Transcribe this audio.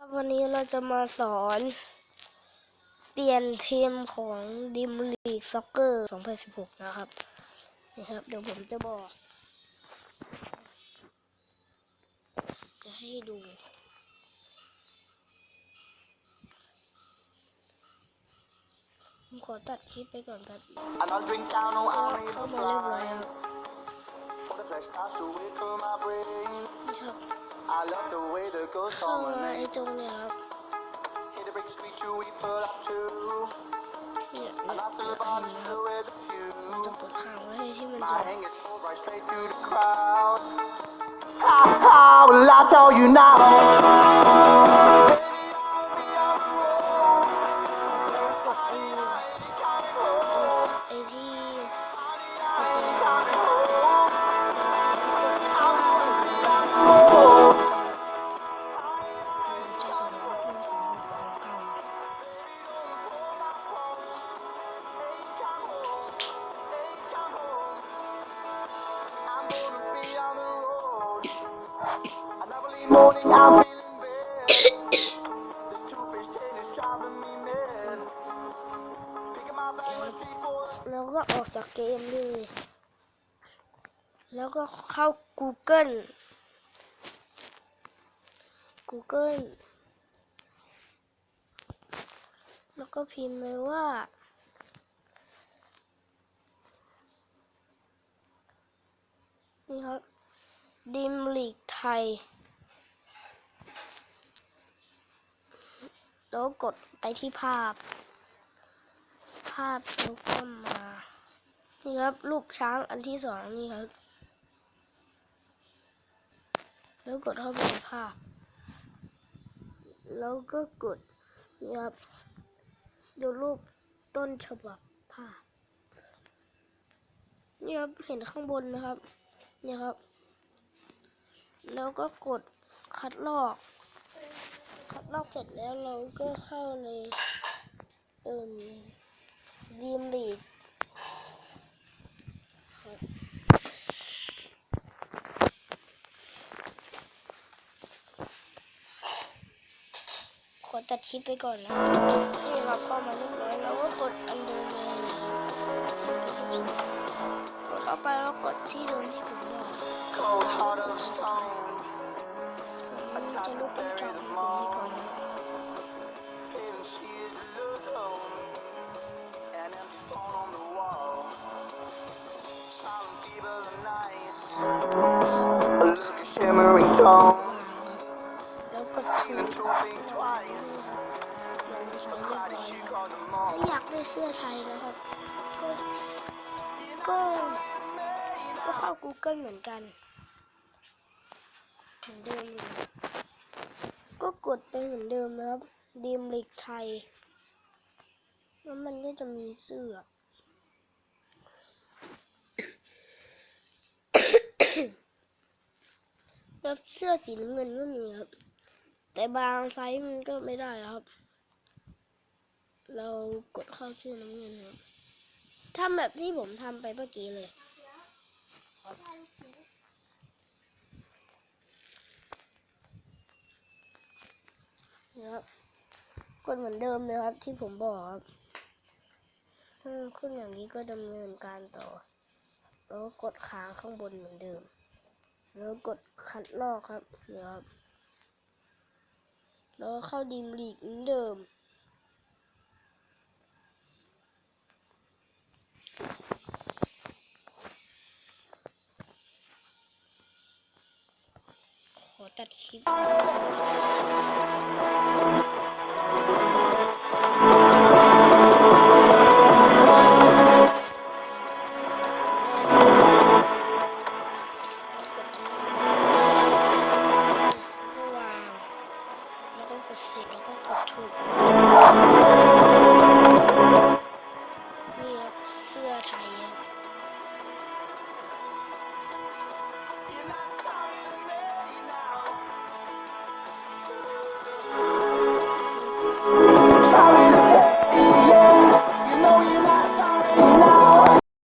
ครับวันนี้เราจะมาสอน เปลี่ยนทีมของดิมลีกซ็อกเกอร์2016 นะครับนี่ครับ เดี๋ยวผมจะบอก จะให้ดู ผมขอตัดคลิปไปก่อนครับเข้ามาเรียบร้อยครับ I love the way the ghost เข้า on มา my ไอ้ name. ตรงเนี้ยครับ Hear the big screech, you we pull up to. เนี่ย And เนี่ย after เห็ the นไหม bar, ค still รับ with a มันจะ few. กดค้างไว้ให้ที่มัน My จะ hang is pulled right straight through the crowd. Ha ha, well, I tell you now. Baby, morning, I'm feeling bad. This two-faced chain is driving me mad. Picking my bag on the street for แล้วก็ออกจากเกมเลย แล้วก็เข้า Google Google แล้วก็พิมพ์ไปว่า นี่ครับ ดิมลีกไทย แล้วกดไปที่ภาพ ภาพแล้วก็มา นี่ครับรูปช้างอันที่สองนี่ครับ แล้วกดเข้าไปในภาพ แล้วก็กดนี่ครับดูรูปต้นฉบับภาพ นี่ครับเห็นข้างบนนะครับ นี่ครับ แล้วก็กดคัดลอก คัดลอกเสร็จแล้วเราก็เข้าในเอ่มดีมลีดขอตัดคลิปไปก่อนนะนี่ครับเข้ามาเรียบร้อยแล้วก็กดอันเดิมเลยกดเข้าไปแล้วกดที่เดิมที่ผมบอก cold heart of stone. ผมจะลุกเป็นกลา ป็นเรียบร้อย Friday แล้ว she called them ถ้า all. อยากได้เสื้อไทยนะครับ ก็ก็ก็เข้า Google เหมือนกันเหมือนเดิมเลยก็กดไปเหมือนเดิมนะครับดีมลิกไทยแล้วมันก็จะมีเสื้อ แล้วเสื้อสีน้ำเงินก็มีครับ แต่บางไซส์มันก็ไม่ได้ครับ เรากดเข้าชื่อน้ำเงินครับทำแบบที่ผมทำไปเมื่อกี้เลยนะครับกดเหมือนเดิมเลยครับที่ผมบอกครับถ้ามันขึ้นอย่างนี้ก็ดำเนินการต่อ แล้วก็กดค้างข้างบนเหมือนเดิม แล้วกดคัดลอกครับเนี่ยครับ แล้วเข้าดีมลีกเหมือนเดิม ขอตัดคลิป